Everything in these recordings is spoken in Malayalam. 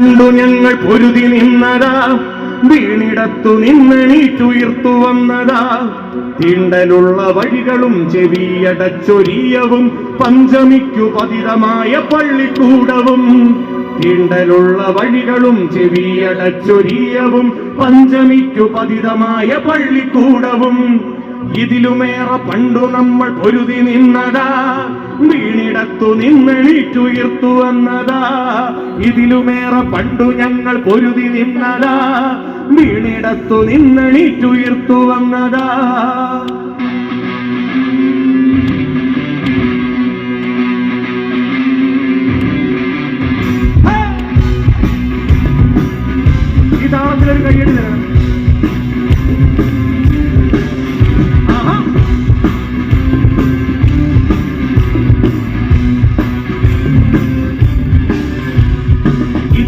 കണ്ടു ഞങ്ങൾ പൊരുതി നിന്നതാ വീണിടത്തു നിന്നെണീറ്റുയർത്തു വന്നതാ. തീണ്ടലുള്ള വഴികളും ചെവിയടച്ചൊരിയവും പഞ്ചമിക്കു പതിതമായ പള്ളിക്കൂടവും. തീണ്ടലുള്ള വഴികളും ചെവിയടച്ചൊരിയവും പഞ്ചമിക്കു പതിതമായ പള്ളിക്കൂടവും. ഇതിലുമേറെ പണ്ടു നമ്മൾ പൊരുതി നിന്നതാ വീണിടത്തു നിന്നെണീറ്റുയർത്തു വന്നതാ. ഇതിലുമേറെ പണ്ടു ഞങ്ങൾ പൊരുതി നിന്നതാ. വീണിടത്തു നിന്നെണീറ്റുയർത്തു വന്നതാ.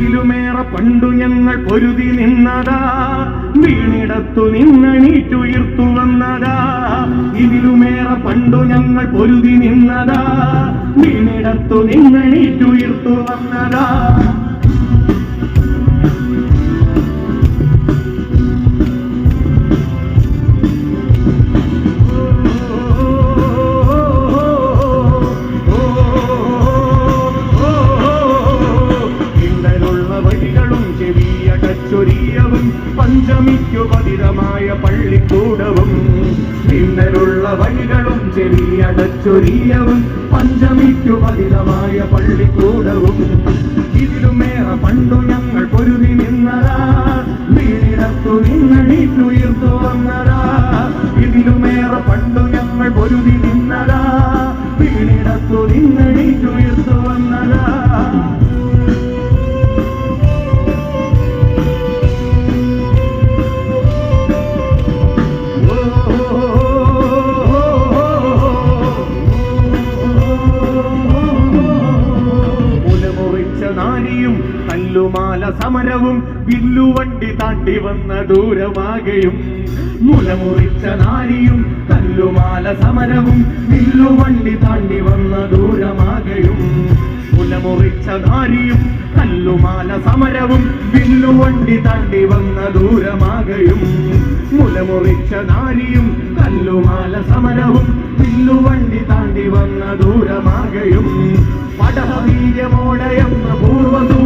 ഇതിലുമേറെ പണ്ടു ഞങ്ങൾ പൊരുതി നിന്നതാ. വീണിടത്തു നിന്നണീറ്റുയർത്തു വന്നതാ. ഇതിലുമേറെ പണ്ടു ഞങ്ങൾ പൊരുതി നിന്നതാ. വീണിടത്തു നിന്നണീറ്റുയർത്തു വന്നതാ. പള്ളിക്കൂടവും പിന്നലുള്ള വഴികളും ചെവിയടച്ചൊരിയവും പഞ്ചമിക്കു പതിതമായ പള്ളിക്കൂടവും. ഇതിലുമേറെ പണ്ടു ഞങ്ങൾ സമരവും വില്ലുവണ്ടി താണ്ടി വന്ന ദൂരമാകെയും. മുലമുറിച്ച നാരിയും കല്ലുമാല സമരവും വില്ലുവണ്ടി താണ്ടി വന്ന ദൂരമാകെയും. മുലമുറിച്ച നാരിയും കല്ലുമാല സമരവും വില്ലുവണ്ടി താണ്ടി വന്ന ദൂരമാകെയും. മുലമുറിച്ച നാരിയും കല്ലുമാല സമരവും വില്ലുവണ്ടി താണ്ടി വന്ന ദൂരമാകെയും. പടവീര്യമോടയെന്ന പൂർവസൂരിക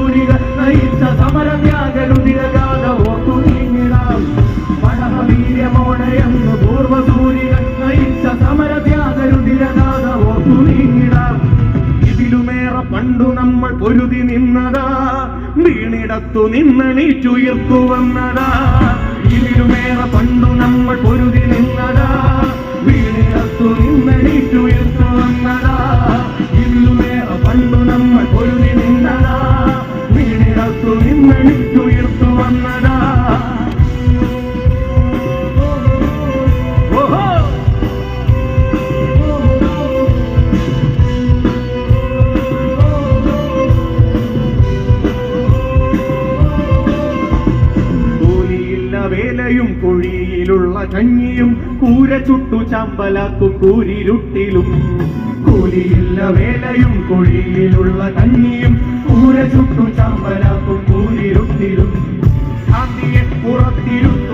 പണ്ടു നമ്മൾ പൊരുതി നിന്നതാ വീണിടത്തു നിന്നണീച്ചുയർത്തു വന്നതാ വേലയും കുഴിയിലുള്ള കഞ്ഞിയും കൂര ചുട്ടു ചമ്പലാക്കും കൂരിരുട്ടിലും. കൂലിയില്ല വേലയും കുഴിയിലുള്ള കഞ്ഞിയും കൂര ചുട്ടു ചമ്പലാക്കും കൂരിരുട്ടിലും. ശാന്തിയെ പുറത്തിരുത്തി